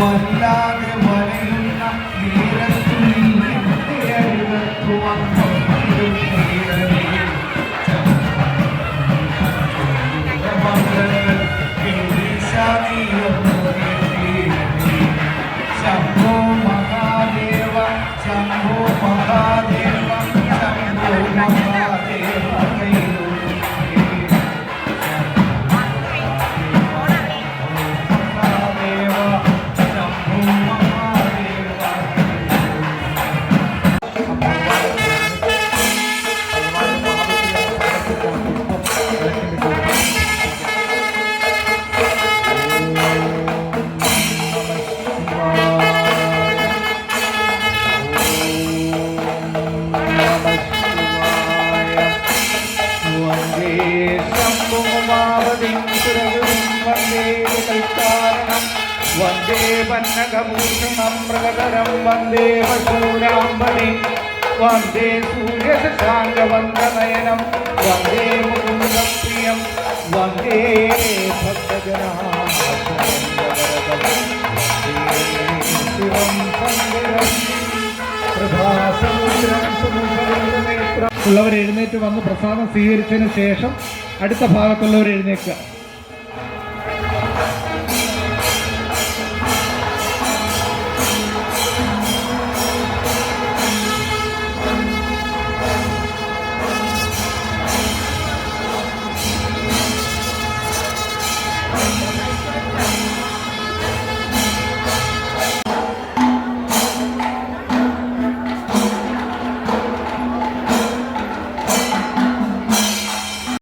വല്ലാതെ വന്ദേ കൈത്താരണം വന്ദേ പന്നകഭൂഷണം മൃഗതരം വന്ദേ പശൂരാമ്പതി വന്ദേ സൂര്യശാങ്കവന്ദനയനം വന്ദേ മുകുന്ദപ്രിയം വന്ദേ സുമുഖനേത്രം ഉള്ളവർ എഴുന്നേറ്റ് വന്ന് പ്രസാദം സ്വീകരിച്ചതിന് ശേഷം അടുത്ത ഭാഗത്തുള്ളവർ എഴുന്നേൽക്കുക